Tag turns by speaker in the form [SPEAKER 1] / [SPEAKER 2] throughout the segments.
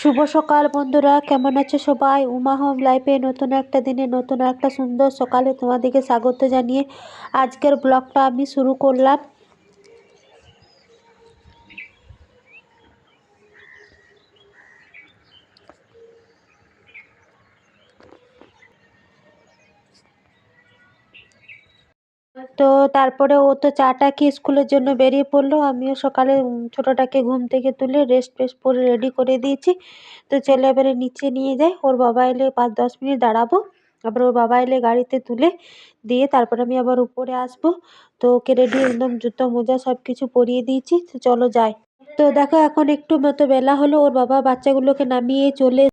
[SPEAKER 1] শুভ সকাল, বন্ধুরা। কেমন আছে সবাই? উমা হোম লাইফে নতুন একটা দিনে, নতুন একটা সুন্দর সকালে তোমাদেরকে স্বাগত জানিয়ে আজকের ব্লগটা আমি শুরু করলাম। তো তারপরে ও তো চাটা খেয়ে স্কুলের জন্য বেরিয়ে পড়ল। আমিও সকালে ছোটোটাকে ঘুম থেকে তুলে রেস্ট ফেস্ট পরে রেডি করে দিয়েছি। তো ছেলে এবারে নিচে নিয়ে যাই। ওর বাবা এলে পাঁচ দশ মিনিট দাঁড়াবো। আবার ওর বাবা এলে গাড়িতে তুলে দিয়ে তারপরে আমি আবার উপরে আসব। তো ওকে রেডি একদম জুতো মোজা সব কিছু পরিয়ে দিয়েছি। তো চলো যাই। তো দেখো এখন একটু মতো বেলা হলো ওর বাবা বাচ্চাগুলোকে নামিয়ে চলে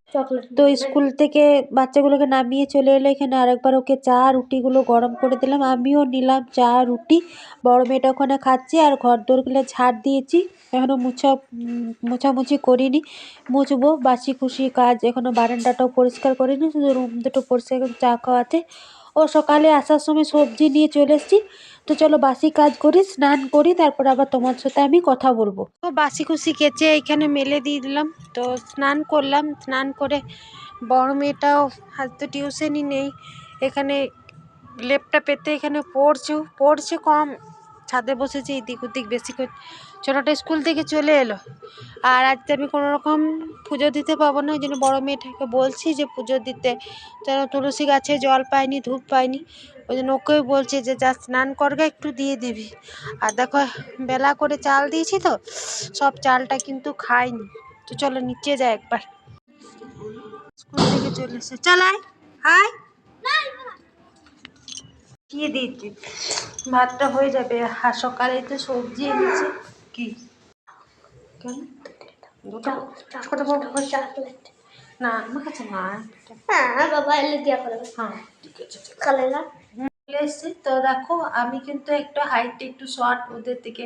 [SPEAKER 1] তো স্কুল থেকে বাচ্চাগুলোকে নামিয়ে চলে এলো এখানে আরেকবার ওকে চা রুটিগুলো গরম করে দিলাম। আমিও নিলাম চা রুটি। বড় মেয়েটা ওখানে খাচ্ছে আর ঘর দোরগুলো ঝাড় দিয়েছি। এখনও মুছা মোছামুছি করিনি। মুছবো বাসি খুশি কাজ এখনও বারান্দাটাও পরিষ্কার করিনি শুধু রুম দুটো পরিষ্কার করে চা খাওয়াতে। ও সকালে আসার সময় সবজি নিয়ে চলে এসেছি। তো চলো বাসি কাজ করি, স্নান করি, তারপর আবার তোমার সাথে আমি কথা বলব। তো বাসি খুশি কেচে এখানে মেলে দিয়ে দিলাম। তো স্নান করলাম, স্নান করে বড় মেয়েটাও আজ তো টিউশনই নেই। এখানে লেপটা পেতে এখানে পড়ছে পড়ছে কম। ছাদে বসেছে, এদিক ওদিক বেশি করে ছোটোটা স্কুল থেকে চলে এলো। আর আজকে আমি কোনো রকম পুজো দিতে পাবো না ওই জন্য বড়ো মেয়েটাকে বলছি যে পুজো দিতে। যেন তুলসী গাছে জল পায়নি, ধূপ পায়নি, ওই জন্য ওকেও বলছি যে যা স্নান করবে একটু দিয়ে দিবি। আর দেখো, বেলা করে চাল দিয়েছি তো, সব চালটা কিন্তু খাইনি। তো চলো নিচে যাই একবার। স্কুল থেকে চলে এসে চালাই হাই দিয়ে দিয়েছি ভাতটা হয়ে যাবে। আর সকালে তো সবজি এনেছি। কি? কেন? দুটো? কত বড় বড় চা প্লেট না আমার কাছে না।
[SPEAKER 2] হ্যাঁ বাবা এলে দিয়া
[SPEAKER 1] হ্যাঁ। ঠিক আছে।
[SPEAKER 2] কালেলা
[SPEAKER 1] তো দেখো আমি কিন্তু একটু হাইট একটু শর্ট ওদের থেকে।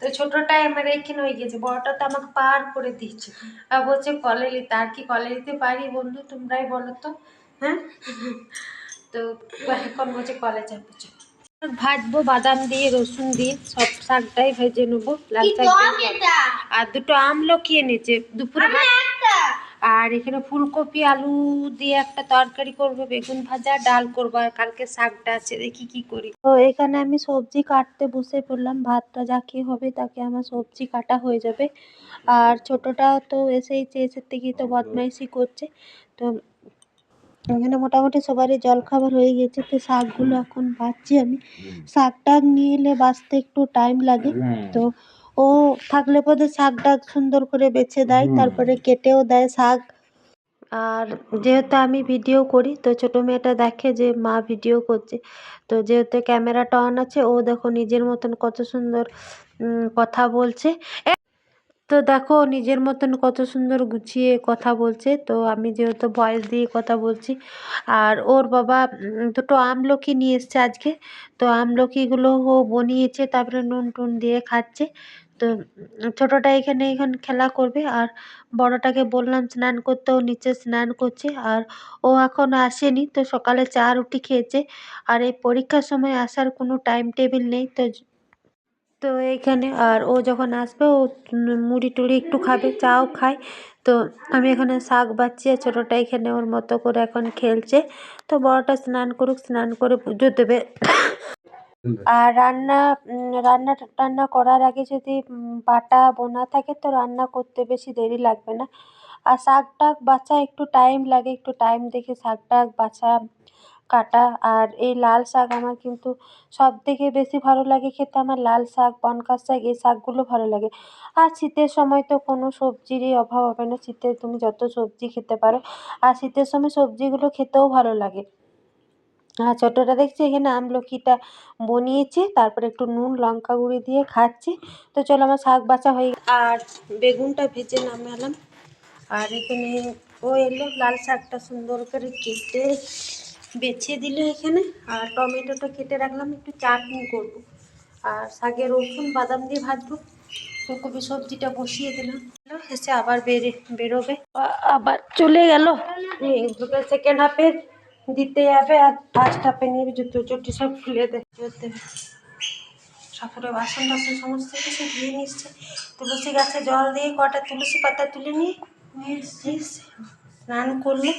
[SPEAKER 1] তো ছোটটাই আমার এইখানে হয়ে গেছে বড়টা তো আমাকে পার করে দিচ্ছে আর বলছে কলে নিতে আর কি কলে নিতে পারি বন্ধু? তোমরাই বলো তো। হ্যাঁ? তো এখন বলছে কলে যাব চল। ভাজবো বাদাম দিয়ে রসুন দিয়ে সব শাকটাই ভেজে নেব। লাল শাক আর দুটো আমলকি এনেছে দুপুরে
[SPEAKER 2] আমি
[SPEAKER 1] আর এখানে ফুলকপি আলু দিয়ে একটা তরকারি করব বেগুন ভাজা ডাল করব আর কালকে শাকটা আছে দেখি কি করি। তো এখানে আমি সবজি কাটতে বসে পড়লাম ভাতটা যাকে হবে তাকে আমার সবজি কাটা হয়ে যাবে। আর ছোটটা তো এসেই এসে থেকেই তো বদমাইশি করছে। তো এখানে মোটামুটি সবারই জলখাবার হয়ে গেছে তো শাকগুলো এখন বাছছি আমি। শাকটা নিয়ে এলে বাছতে একটু টাইম লাগে। তো ও থাকলে পরে শাক শাকটা সুন্দর করে বেছে দেয় তারপরে কেটেও দেয় শাক। আর যেহেতু আমি ভিডিও করি তো ছোটো মেয়েটা দেখে যে মা ভিডিও করছে। তো যেহেতু ক্যামেরাটা অন আছে ও দেখো নিজের মতন কত সুন্দর কথা বলছে। তো দেখো নিজের মতন কত সুন্দর গুছিয়ে কথা বলছে। তো আমি যেহেতু ভয়েস দিয়ে কথা বলছি, আর ওর বাবা দুটো আমলকি নিয়ে এসছে আজকে। তো আমলকিগুলো ও বনিয়েছে, তারপরে নুন টুন দিয়ে খাচ্ছে। তো ছোটোটা এখানে এখন খেলা করবে, আর বড়টাকে বললাম স্নান করতে, ও নিচে স্নান করছে, আর ও এখন আসেনি। তো সকালে চা রুটি খেয়েছে, আর এই পরীক্ষার সময় আসার কোনো টাইম টেবিল নেই। তো তো এইখানে আর ও যখন আসবে, ও মুড়ি টুড়ি একটু খাবে, চাও খায়। তো আমি এখানে শাক বাচ্ছি আর ছোটোটা এখানে ওর মতো করে এখন খেলছে। তো বড়টা স্নান করুক, স্নান করে পুজো দেবে। আর রান্না রান্না টান্না করার আগে যদি বাটা বোনা থাকে তো রান্না করতে বেশি দেরি লাগবে না। আর শাক টাক বাছা একটু টাইম লাগে, একটু টাইম দেখে শাক টাক বাছা কাটা। আর এই লাল শাক আমার কিন্তু সব থেকে বেশি ভালো লাগে খেতে। আমার লাল শাক বনগাঁ শাক, এই শাকগুলো ভালো লাগে। আর শীতের সময় তো কোনো সবজিরই অভাব হবে না। শীতে তুমি যত সবজি খেতে পারো। আর শীতের সময় সবজিগুলো খেতেও ভালো লাগে। আর ছোটোটা দেখছি এখানে আমলকিটা বনিয়েছে, তারপরে একটু নুন, লঙ্কা গুঁড়ি দিয়ে খাচ্ছি। তো চলো আমার শাক বাছা হয়ে আর বেগুনটা ভেজে নামালাম। আর এখানে ও এলো, লাল শাকটা সুন্দর করে কেটে বেছে দিল এখানে। আর টমেটোটা কেটে রাখলাম, একটু চাটনি করব। আর শাকে রসুন, বাদাম দিয়ে ভাজবো ফুলকপি সবজিটা বসিয়ে দিলাম। এসে আবার বেরে, বেরোবে। আবার চলে গেল। সেকেন্ড হাফে দিতে যাবে আর ফার্স্ট হাফে নিয়ে জুতো চটি সব খুলে দেবে। ঠাকুরের বাসন টাসন সমস্ত কিছু ধুয়ে নিচ্ছে। তুলসী গাছে জল দিয়ে কটা তুলসী পাতা তুলে নিয়ে স্নান করলে।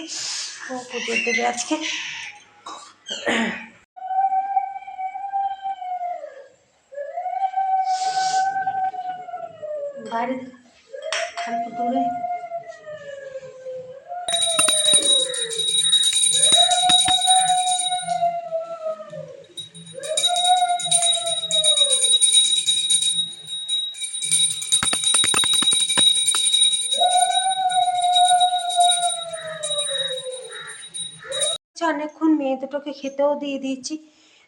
[SPEAKER 1] পুজো দেবে আজকে। বাইরে দূরে। আচ্ছা, অনেকক্ষণ মেয়ে দুটোকে খেতেও দিয়ে দিয়েছি।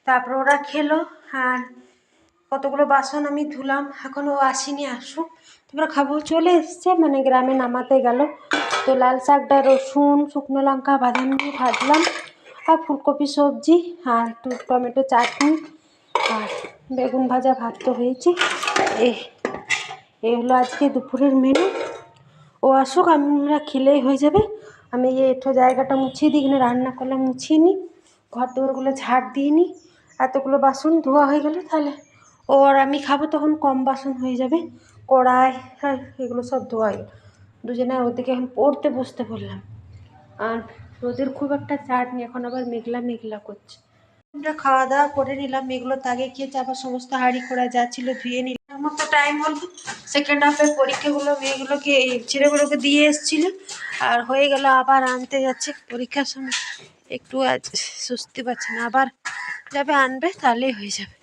[SPEAKER 1] তারপর ওরা খেলো আর কতগুলো বাসন আমি ধুলাম এখন ও আসেনি আসুক। তারপরে খাব চলে এসছে মানে গ্রামে নামাতে গেল। তো লাল শাকটা রসুন শুকনো লঙ্কা বাদাম দিয়ে ভাজলাম আর ফুলকপি সবজি আর একটু টমেটো চাটনি আর বেগুন ভাজা ভাত তো হয়েছে। এই হলো আজকে দুপুরের মেনু ও আসুক আমরা খেলেই হয়ে যাবে। আমি এই এঠো জায়গাটা মুছিয়ে দিই, এখানে রান্না করলে মুছিয়ে নিই। ঘর দৌড়গুলো ঝাড় দিয়ে নিই। এতগুলো বাসন ধোয়া হয়ে গেলে তাহলে। ও আর আমি খাব তখন কম বাসন হয়ে যাবে। কড়াই হ্যাঁ এগুলো সব ধোয়া দুজনে ওদিকে এখন পড়তে বসতে বললাম। আর রোদের খুব একটা চাট নেই, এখন আবার মেঘলা মেঘলা করছে। আমরা খাওয়া দাওয়া করে নিলাম এগুলো তাগে খেয়েছে আবার সমস্ত হাঁড়ি করা যা ছিল ধুয়ে নিলাম। আমার তো টাইম হলো। সেকেন্ড হাফের পরীক্ষাগুলো মেয়েগুলোকে এই ছেলেগুলোকে দিয়ে এসেছিল। আর হয়ে গেল আবার আনতে যাচ্ছে পরীক্ষার সময়। একটু আজ স্বস্তি পাচ্ছে না, আবার যাবে আনবে তাহলেই হয়ে যাবে।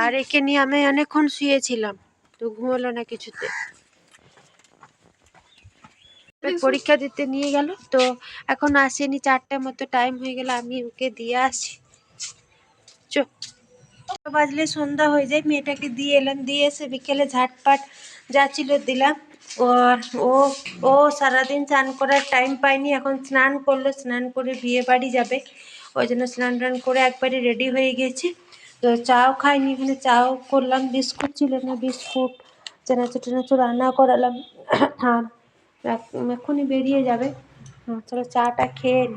[SPEAKER 1] আর একে নিয়ে আমি অনেকক্ষণ শুয়েছিলাম, তো ঘুমোলো না কিছুতে। পরীক্ষা দিতে নিয়ে গেল, তো এখন আসেনি চারটার মতো টাইম হয়ে গেল, আমি ওকে দিয়ে আসি। চো। বাজলে সন্ধ্যা হয়ে যায়, মেয়েটাকে দিয়ে এলাম, দিয়ে এসে বিকেলে ঝাটপাট যা ছিল দিলাম। ওর, ও ও সারাদিন স্নান করার টাইম পায়নি, এখন স্নান করল, স্নান করে বিয়ে বাড়ি যাবে। ওই জন্য স্নান টান করে একবারে রেডি হয়ে গেছে। তো চাও খাইনি, এখানে চাও করলাম, বিস্কুট ছিল না, বিস্কুট চেনাচুর টেনাচুর রান্না করালাম। এখ- এখনই বেরিয়ে যাবে। চলো চাটা খেয়ে